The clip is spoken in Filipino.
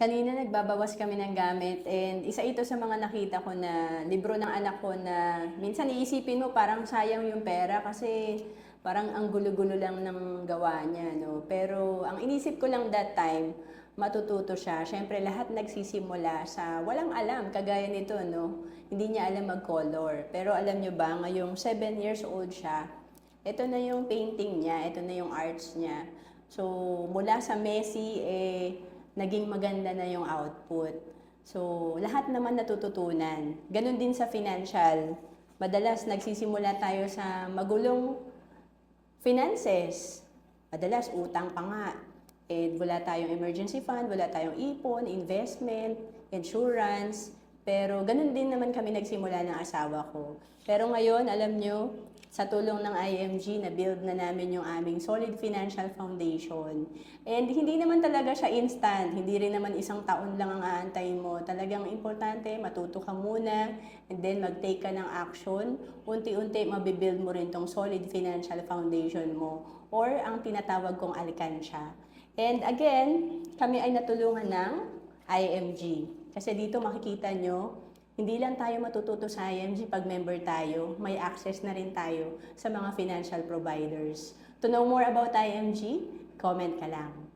Kanina nagbabawas kami ng gamit and isa ito sa mga nakita ko na libro ng anak ko na minsan iisipin mo parang sayang yung pera kasi parang ang gulo-gulo lang ng gawa niya, no? Pero ang inisip ko lang that time, matututo siya. Siyempre lahat nagsisimula sa walang alam, kagaya nito, no? Hindi niya alam mag-color. Pero alam niyo ba, ngayong 7 years old siya, ito na yung painting niya, ito na yung arts niya. So, mula sa messy, eh, naging maganda na yung output. So, lahat naman natututunan. Ganon din sa financial. Madalas nagsisimula tayo sa magulong finances. Madalas utang pa nga. Eh, wala tayong emergency fund, wala tayong ipon, investment, insurance. Pero ganun din naman kami nagsimula ng asawa ko. Pero ngayon, alam nyo, sa tulong ng IMG, na-build na namin yung aming solid financial foundation. And hindi naman talaga siya instant. Hindi rin naman isang taon lang ang aantayin mo. Talagang importante, matuto ka muna, and then mag-take ka ng action. Unti-unti, mabibuild mo rin tong solid financial foundation mo. Or ang tinatawag kong alkansya. And again, kami ay natulungan ng IMG. Kasi dito makikita nyo, hindi lang tayo matututo sa IMG pag member tayo, may access na rin tayo sa mga financial providers. To know more about IMG, comment ka lang.